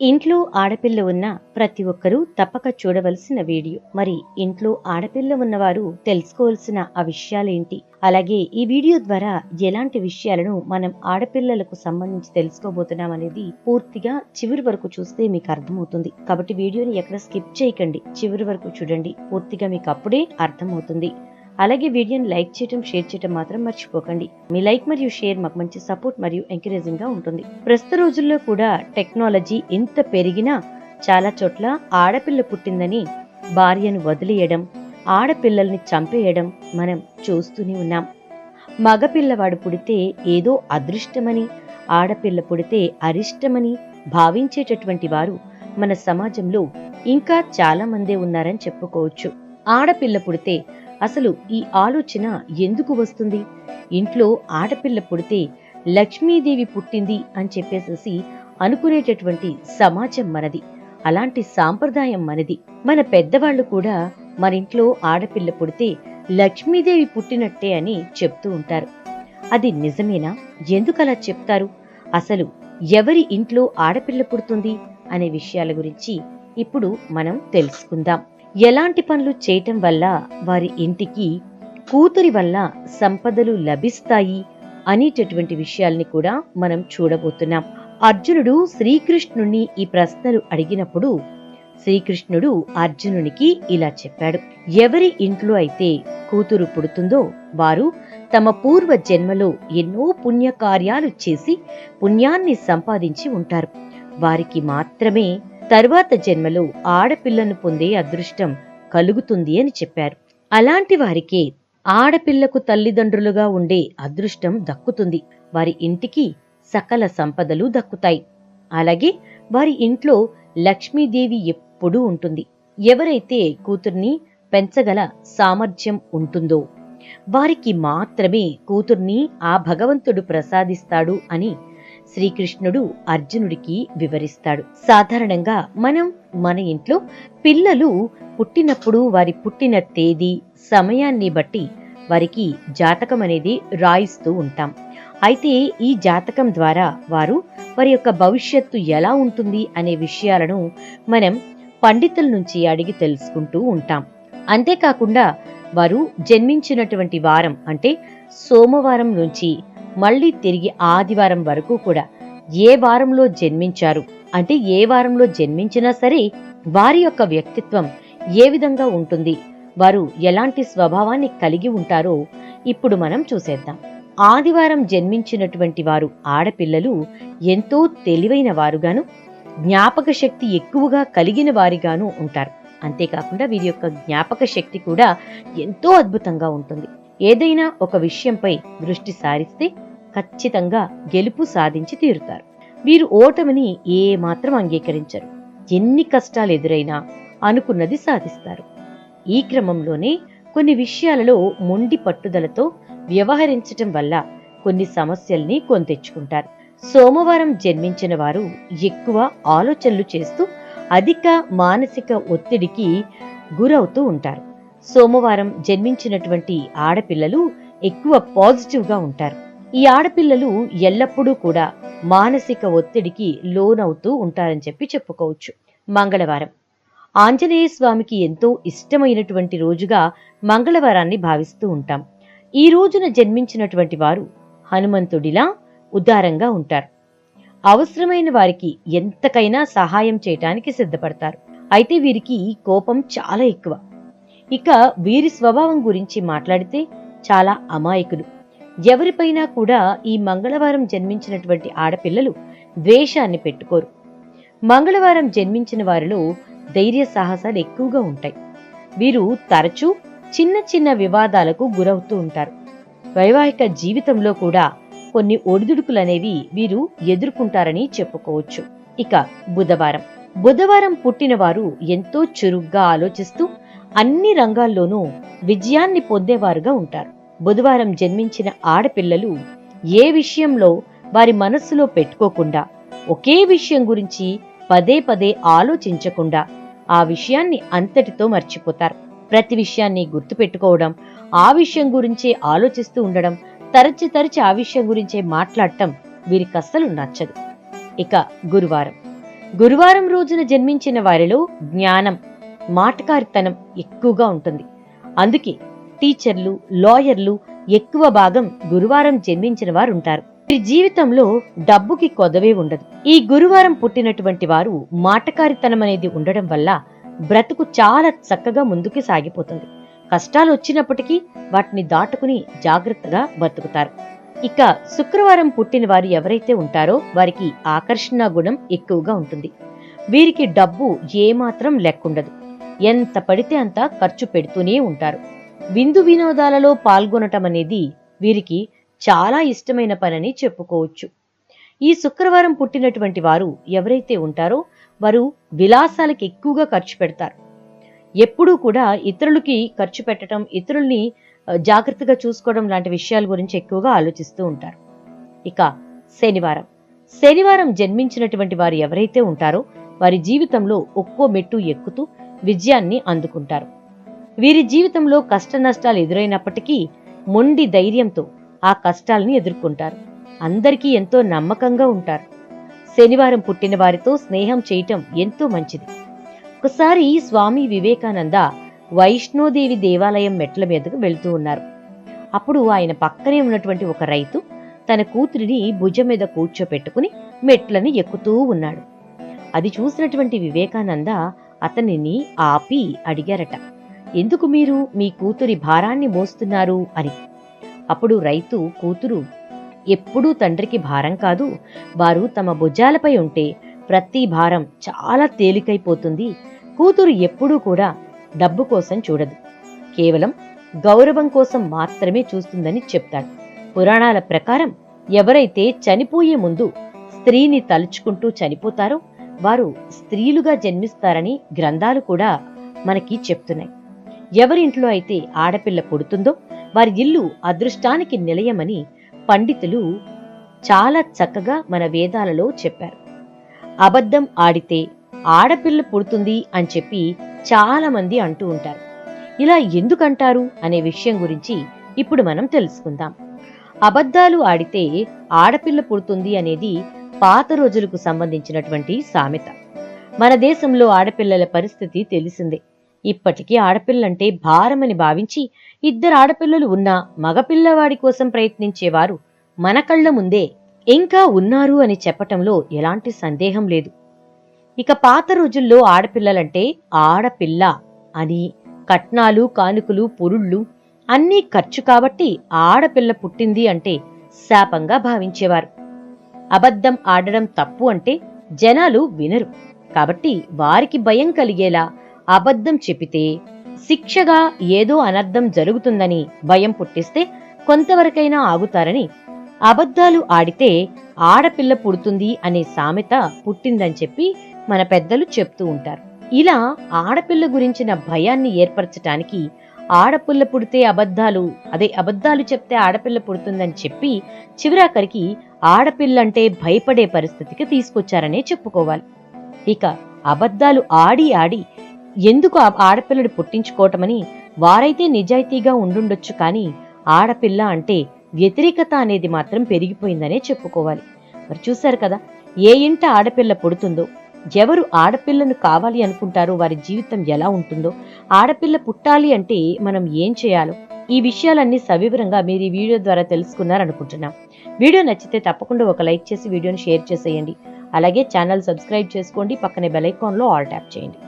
ఇంట్లో ఆడపిల్ల ఉన్న ప్రతి ఒక్కరూ తప్పక చూడవలసిన వీడియో. మరి ఇంట్లో ఆడపిల్ల ఉన్నవారు తెలుసుకోవాల్సిన ఆ విషయాలేంటి? అలాగే ఈ వీడియో ద్వారా ఎలాంటి విషయాలను మనం ఆడపిల్లలకు సంబంధించి తెలుసుకోబోతున్నాం అనేది పూర్తిగా చివరి వరకు చూస్తే మీకు అర్థమవుతుంది. కాబట్టి వీడియోని ఎక్కడ స్కిప్ చేయకండి. చివరి వరకు చూడండి. పూర్తిగా మీకు అప్పుడే అర్థమవుతుంది. అలాగే వీడియోని లైక్ చేయటం షేర్ చేయటం మాత్రం మర్చిపోకండి. మీ లైక్ మరియు షేర్ మాకు మంచి సపోర్ట్ మరియు ఎంకరేజింగ్గా ఉంటుంది. ప్రస్తుత రోజుల్లో కూడా టెక్నాలజీ ఎంత పెరిగినా చాలా చోట్ల ఆడపిల్ల పుట్టిందని భార్యను వదిలేయడం ఆడపిల్లల్ని చంపేయడం మనం చూస్తూనే ఉన్నాం. మగపిల్లవాడు పుడితే ఏదో అదృష్టమని ఆడపిల్ల పుడితే అరిష్టమని భావించేటటువంటి వారు మన సమాజంలో ఇంకా చాలా మందే ఉన్నారని చెప్పుకోవచ్చు. ఆడపిల్ల పుడితే అసలు ఈ ఆలోచన ఎందుకు వస్తుంది? ఇంట్లో ఆడపిల్ల పుడితే లక్ష్మీదేవి పుట్టింది అని చెప్పేసేసి అనుకునేటటువంటి సమాజం మనది. అలాంటి సాంప్రదాయం మనది. మన పెద్దవాళ్ళు కూడా మన ఇంట్లో ఆడపిల్ల పుడితే లక్ష్మీదేవి పుట్టినట్టే అని చెప్తూ ఉంటారు. అది నిజమేనా? ఎందుకలా చెప్తారు? అసలు ఎవరి ఇంట్లో ఆడపిల్ల పుడుతుంది? అనే విషయాల గురించి ఇప్పుడు మనం తెలుసుకుందాం. ఎలాంటి పనులు చేయటం వల్ల వారి ఇంటికి కూతురి వల్ల సంపదలు లభిస్తాయి అనేటటువంటి విషయాల్ని కూడా మనం చూడబోతున్నాం. అర్జునుడు శ్రీకృష్ణుణ్ణి ఈ ప్రశ్నలు అడిగినప్పుడు శ్రీకృష్ణుడు అర్జునునికి ఇలా చెప్పాడు. ఎవరి ఇంట్లో అయితే కూతురు పుడుతుందో వారు తమ పూర్వ జన్మలో ఎన్నో పుణ్యకార్యాలు చేసి పుణ్యాన్ని సంపాదించి ఉంటారు. వారికి మాత్రమే తరువాత జన్మలో ఆడపిల్లను పొందే అదృష్టం కలుగుతుంది అని చెప్పారు. అలాంటి వారికే ఆడపిల్లకు తల్లిదండ్రులుగా ఉండే అదృష్టం దక్కుతుంది. వారి ఇంటికి సకల సంపదలు దక్కుతాయి. అలాగే వారి ఇంట్లో లక్ష్మీదేవి ఎప్పుడూ ఉంటుంది. ఎవరైతే కూతుర్ని పెంచగల సామర్థ్యం ఉంటుందో వారికి మాత్రమే కూతుర్ని ఆ భగవంతుడు ప్రసాదిస్తాడు అని శ్రీకృష్ణుడు అర్జునుడికి వివరిస్తాడు. సాధారణంగా మనం మన ఇంట్లో పిల్లలు పుట్టినప్పుడు వారి పుట్టిన తేదీ సమయాన్ని బట్టి వారికి జాతకం అనేది రాయిస్తూ ఉంటాం. అయితే ఈ జాతకం ద్వారా వారు వారి యొక్క భవిష్యత్తు ఎలా ఉంటుంది అనే విషయాలను మనం పండితుల నుంచి అడిగి తెలుసుకుంటూ ఉంటాం. అంతేకాకుండా వారు జన్మించినటువంటి వారం అంటే సోమవారం నుంచి మళ్ళీ తిరిగి ఆదివారం వరకు కూడా ఏ వారంలో జన్మించారు? అంటే ఏ వారంలో జన్మించినా సరే వారి యొక్క వ్యక్తిత్వం ఏ విధంగా ఉంటుంది? వారు ఎలాంటి స్వభావాన్ని కలిగి ఉంటారో ఇప్పుడు మనం చూసేద్దాం. ఆదివారం జన్మించినటువంటి వారు ఆడపిల్లలు ఎంతో తెలివైన వారుగాను జ్ఞాపక శక్తి ఎక్కువగా కలిగిన వారిగాను ఉంటారు. అంతేకాకుండా వీరి యొక్క జ్ఞాపక శక్తి కూడా ఎంతో అద్భుతంగా ఉంటుంది. ఏదైనా ఒక విషయంపై దృష్టి సారిస్తే ఖచ్చితంగా గెలుపు సాధించి తీరుతారు. వీరు ఓటమిని ఏమాత్రం అంగీకరించరు. ఎన్ని కష్టాలు ఎదురైనా అనుకున్నది సాధిస్తారు. ఈ క్రమంలోనే కొన్ని విషయాలలో మొండి పట్టుదలతో వ్యవహరించటం వల్ల కొన్ని సమస్యల్ని కొంతెచ్చుకుంటారు. సోమవారం జన్మించిన వారు ఎక్కువ ఆలోచనలు చేస్తూ అధిక మానసిక ఒత్తిడికి గురవుతూ ఉంటారు. సోమవారం జన్మించినటువంటి ఆడపిల్లలు ఎక్కువ పాజిటివ్గా ఉంటారు. ఈ ఆడపిల్లలు ఎల్లప్పుడూ కూడా మానసిక ఒత్తిడికి లోనవుతూ ఉంటారని చెప్పి చెప్పుకోవచ్చు. మంగళవారం. ఆంజనేయ స్వామికి ఎంతో ఇష్టమైనటువంటి రోజుగా మంగళవారాన్ని భావిస్తూ ఉంటాం. ఈ రోజున జన్మించినటువంటి వారు హనుమంతుడిలా ఉదారంగా ఉంటారు. అవసరమైన వారికి ఎంతకైనా సహాయం చేయటానికి సిద్ధపడతారు. అయితే వీరికి కోపం చాలా ఎక్కువ. ఇక వీరి స్వభావం గురించి మాట్లాడితే చాలా అమాయకులు. ఎవరిపైనా కూడా ఈ మంగళవారం జన్మించినటువంటి ఆడపిల్లలు ద్వేషాన్ని పెట్టుకోరు. మంగళవారం జన్మించిన వారిలో ధైర్య సాహసాలు ఎక్కువగా ఉంటాయి. వీరు తరచూ చిన్న చిన్న వివాదాలకు గురవుతూ ఉంటారు. వైవాహిక జీవితంలో కూడా కొన్ని ఒడిదుడుకులనేవి వీరు ఎదుర్కొంటారని చెప్పుకోవచ్చు. ఇక బుధవారం. బుధవారం పుట్టిన వారు ఎంతో చురుగ్గా ఆలోచిస్తూ అన్ని రంగాల్లోనూ విజయాన్ని పొందేవారుగా ఉంటారు. బుధవారం జన్మించిన ఆడపిల్లలు ఏ విషయంలో వారి మనస్సులో పెట్టుకోకుండా ఒకే విషయం గురించి పదే పదే ఆలోచించకుండా ఆ విషయాన్ని అంతటితో మర్చిపోతారు. ప్రతి విషయాన్ని గుర్తుపెట్టుకోవడం ఆ విషయం గురించే ఆలోచిస్తూ ఉండడం తరచి తరచి ఆ విషయం గురించే మాట్లాడటం వీరికి అస్సలు నచ్చదు. ఇక గురువారం. గురువారం రోజున జన్మించిన వారిలో జ్ఞానం మాటకారితనం ఎక్కువగా ఉంటుంది. అందుకే టీచర్లు లాయర్లు ఎక్కువ భాగం గురువారం జన్మించిన వారు ఉంటారు వీరి జీవితంలో డబ్బుకి కొదవే ఉండదు. ఈ గురువారం పుట్టినటువంటి వారు మాటకారితనం అనేది ఉండడం వల్ల బ్రతుకు చాలా చక్కగా ముందుకు సాగిపోతుంది. కష్టాలు వచ్చినప్పటికీ వాటిని దాటుకుని జాగ్రత్తగా బతుకుతారు. ఇక శుక్రవారం పుట్టిన వారు ఎవరైతే ఉంటారో వారికి ఆకర్షణ గుణం ఎక్కువగా ఉంటుంది. వీరికి డబ్బు ఏమాత్రం లెక్కుండదు. ఎంత పడితే అంత ఖర్చు పెడుతూనే ఉంటారు. విందు వినోదాలలో పాల్గొనటం అనేది వీరికి చాలా ఇష్టమైన పనని చెప్పుకోవచ్చు. ఈ శుక్రవారం పుట్టినటువంటి వారు ఎవరైతే ఉంటారో వారు విలాసాలకు ఎక్కువగా ఖర్చు పెడతారు. ఎప్పుడూ కూడా ఇతరులకి ఖర్చు పెట్టడం ఇతరుల్ని జాగ్రత్తగా చూసుకోవడం లాంటి విషయాల గురించి ఎక్కువగా ఆలోచిస్తూ ఉంటారు. ఇక శనివారం. శనివారం జన్మించినటువంటి వారు ఎవరైతే ఉంటారో వారి జీవితంలో ఒక్కో మెట్టు ఎక్కుతూ విజయాన్ని అందుకుంటారు. వీరి జీవితంలో కష్ట నష్టాలు ఎదురైనప్పటికీ మొండి ధైర్యంతో ఆ కష్టాలని ఎదుర్కొంటారు. అందరికీ ఎంతో నమ్మకంగా ఉంటారు. శనివారం పుట్టిన వారితో స్నేహం చేయటం ఎంతో మంచిది. ఒకసారి స్వామి వివేకానంద వైష్ణోదేవి దేవాలయం మెట్ల మీదకు వెళ్తూ ఉన్నారు. అప్పుడు ఆయన పక్కనే ఉన్నటువంటి ఒక రైతు తన కూతురిని భుజం మీద కూర్చోపెట్టుకుని మెట్లని ఎక్కుతూ ఉన్నాడు. అది చూసినటువంటి వివేకానంద అతనిని ఆపి అడిగారట ఎందుకు మీరు మీ కూతురి భారాన్ని మోస్తున్నారు అని. అప్పుడు రైతు కూతురు ఎప్పుడూ తండ్రికి భారం కాదు వారు తమ భుజాలపై ఉంటే ప్రతి భారం చాలా తేలికైపోతుంది. కూతురు ఎప్పుడూ కూడా డబ్బు కోసం చూడదు. కేవలం గౌరవం కోసం మాత్రమే చూస్తుందని చెప్తాడు. పురాణాల ప్రకారం ఎవరైతే చనిపోయే ముందు స్త్రీని తలుచుకుంటూ చనిపోతారో వారు స్త్రీలుగా జన్మిస్తారని గ్రంథాలు కూడా మనకి చెప్తున్నాయి. ఎవరింట్లో అయితే ఆడపిల్ల పుడుతుందో వారి ఇల్లు అదృష్టానికి నిలయమని పండితులు చాలా చక్కగా మన వేదాలలో చెప్పారు. అబద్ధం ఆడితే ఆడపిల్ల పుడుతుంది అని చెప్పి చాలా మంది అంటూ ఉంటారు. ఇలా ఎందుకంటారు అనే విషయం గురించి ఇప్పుడు మనం తెలుసుకుందాం. అబద్ధాలు ఆడితే ఆడపిల్ల పుడుతుంది అనేది పాత రోజులకు సంబంధించినటువంటి సామెత. మన దేశంలో ఆడపిల్లల పరిస్థితి తెలిసిందే. ఇప్పటికీ ఆడపిల్లంటే భారమని భావించి ఇద్దరు ఆడపిల్లలు ఉన్నా మగపిల్లవాడి కోసం ప్రయత్నించేవారు మన కళ్ళ ముందే ఇంకా ఉన్నారు అని చెప్పటంలో ఎలాంటి సందేహం లేదు. ఇక పాత రోజుల్లో ఆడపిల్లలంటే ఆడపిల్ల అని కట్నాలు కానుకలు పురుళ్ళు అన్నీ ఖర్చు కాబట్టి ఆడపిల్ల పుట్టింది అంటే శాపంగా భావించేవారు. అబద్ధం ఆడడం తప్పు అంటే జనాలు వినరు. కాబట్టి వారికి భయం కలిగేలా అబద్ధం చెప్పితే శిక్షగా ఏదో అనర్థం జరుగుతుందని భయం పుట్టిస్తే కొంతవరకైనా ఆగుతారని. అబద్ధాలు ఆడితే ఆడపిల్ల పుడుతుంది అనే సామెత పుట్టిందని చెప్పి మన పెద్దలు చెప్తూ ఉంటారు. ఇలా ఆడపిల్ల గురించిన భయాన్ని ఏర్పరచటానికి ఆడపిల్ల పుడితే అబద్ధాలు అదే అబద్ధాలు చెప్తే ఆడపిల్ల పుడుతుందని చెప్పి చివరాఖరికి ఆడపిల్లంటే భయపడే పరిస్థితికి తీసుకొచ్చారనే చెప్పుకోవాలి. ఇక అబద్ధాలు ఆడి ఆడి ఎందుకు ఆ ఆడపిల్లని పుట్టించుకోవటమని వారైతే నిజాయితీగా ఉండుండొచ్చు కానీ ఆడపిల్ల అంటే వ్యతిరేకత అనేది మాత్రం పెరిగిపోయిందనే చెప్పుకోవాలి. మరి చూశారు కదా ఏ ఇంట ఆడపిల్ల పుడుతుందో ఎవరు ఆడపిల్లను కావాలి అనుకుంటారో వారి జీవితం ఎలా ఉంటుందో ఆడపిల్ల పుట్టాలి అంటే మనం ఏం చేయాలో ఈ విషయాలన్నీ సవివరంగా మీరు ఈ వీడియో ద్వారా తెలుసుకున్నారనుకుంటున్నాం. వీడియో నచ్చితే తప్పకుండా ఒక లైక్ చేసి వీడియోని షేర్ చేసేయండి. అలాగే ఛానల్ సబ్స్క్రైబ్ చేసుకోండి పక్కనే బెల్ ఐకాన్లో ఆల్ ట్యాప్ చేయండి.